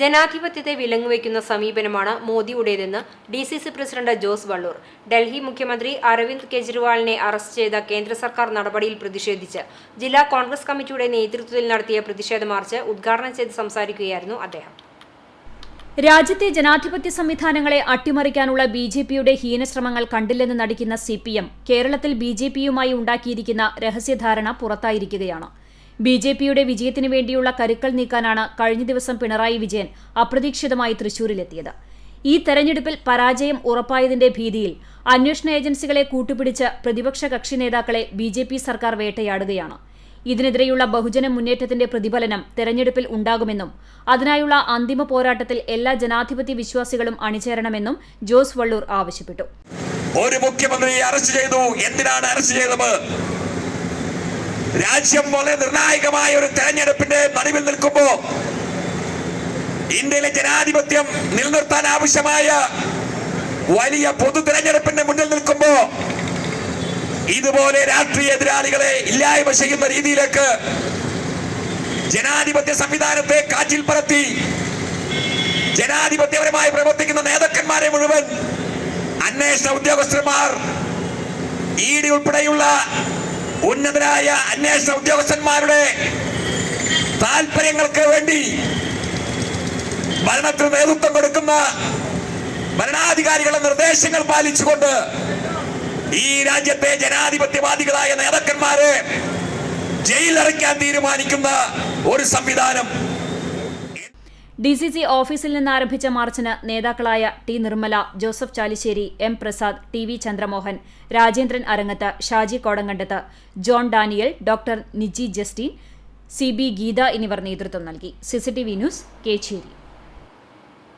ജനാധിപത്യത്തെ വിലങ്ങുവയ്ക്കുന്ന സമീപനമാണ് മോദിയുടേതെന്ന് D C C president Jose Valloor. Delhi മുഖ്യമന്ത്രി അരവിന്ദ് കെജ്രിവാളിനെ അറസ്റ്റ് ചെയ്ത കേന്ദ്ര സർക്കാർ നടപടിയിൽ പ്രതിഷേധിച്ച് ജില്ലാ കോൺഗ്രസ് കമ്മിറ്റിയുടെ നേതൃത്വത്തിൽ നടത്തിയ പ്രതിഷേധ മാർച്ച് ഉദ്ഘാടനം ചെയ്ത് സംസാരിക്കുകയായിരുന്നു അദ്ദേഹം. രാജ്യത്തെ ജനാധിപത്യ സംവിധാനങ്ങളെ അട്ടിമറിക്കാനുള്ള ബി ജെ പിയുടെ ഹീനശ്രമങ്ങൾ കണ്ടില്ലെന്ന് നടിക്കുന്ന സി പി എം കേരളത്തിൽ ബി ജെ പിയുമായി ഉണ്ടാക്കിയിരിക്കുന്ന രഹസ്യധാരണ പുറത്തായിരിക്കുകയാണ്. ബി ജെ പിയുടെ വിജയത്തിനു വേണ്ടിയുള്ള കരുക്കൾ നീക്കാനാണ് കഴിഞ്ഞ ദിവസം പിണറായി വിജയൻ അപ്രതീക്ഷിതമായി തൃശൂരിലെത്തിയത്. ഈ തെരഞ്ഞെടുപ്പിൽ പരാജയം ഉറപ്പായതിന്റെ ഭീതിയിൽ അന്വേഷണ ഏജൻസികളെ കൂട്ടുപിടിച്ച് പ്രതിപക്ഷ കക്ഷി നേതാക്കളെ ബി ജെ പി സർക്കാർ വേട്ടയാടുകയാണ്. ഇതിനെതിരെയുള്ള ബഹുജന മുന്നേറ്റത്തിന്റെ പ്രതിഫലനം തെരഞ്ഞെടുപ്പിൽ ഉണ്ടാകുമെന്നും അതിനായുള്ള അന്തിമ പോരാട്ടത്തിൽ എല്ലാ ജനാധിപത്യ വിശ്വാസികളും അണിചേരണമെന്നും ജോസ് വള്ളൂർ ആവശ്യപ്പെട്ടു. ഒരു മുഖ്യമന്ത്രിയെ അറസ്റ്റ് ചെയ്തു. എന്തിനാണ് അറസ്റ്റ് ചെയ്തത്? രാജ്യം വളരെ നിർണായകമായ ഒരു തെരഞ്ഞെടുപ്പിന്റെ നടുവിൽ നിൽക്കുമ്പോ ഇന്ത്യയിലെ ജനാധിപത്യം നിലനിർത്താൻ ആവശ്യമായ വലിയ പൊതു തെരഞ്ഞെടുപ്പിന്റെ മുന്നിൽ നിൽക്കുമ്പോ ഇതുപോലെ രാഷ്ട്രീയ എതിരാളികളെ ഇല്ലായ്മ ചെയ്യുന്ന രീതിയിലേക്ക് ജനാധിപത്യ സംവിധാനത്തെ കാറ്റിൽ പറത്തി ജനാധിപത്യപരമായി പ്രവർത്തിക്കുന്ന നേതാക്കന്മാരെ മുഴുവൻ അന്വേഷണ ഉദ്യോഗസ്ഥന്മാർ ഇ ഡി ഉൾപ്പെടെയുള്ള ഉന്നതരായ അന്വേഷണ ഉദ്യോഗസ്ഥന്മാരുടെ താല്പര്യങ്ങൾക്ക് വേണ്ടി ഭരണത്തിന് നേതൃത്വം കൊടുക്കുന്ന ഭരണാധികാരികളുടെ നിർദ്ദേശങ്ങൾ പാലിച്ചുകൊണ്ട് ഈ രാജ്യത്തെ ജനാധിപത്യവാദികളായ നേതാക്കന്മാരെ ജയിലിലടയ്ക്കാൻ തീരുമാനിക്കുന്ന ഒരു സംവിധാനം ഡി സി സി ഓഫീസിൽ നിന്ന് ആരംഭിച്ച മാർച്ചിന് നേതാക്കളായ T Nirmala Joseph Chalissery M Prasad T V Chandramohan Rajendran Arangath Shaji Kodankandath John Daniel doctor Niji Justin C B Geetha എന്നിവർ നേതൃത്വം നൽകി. CCTV news Kechery.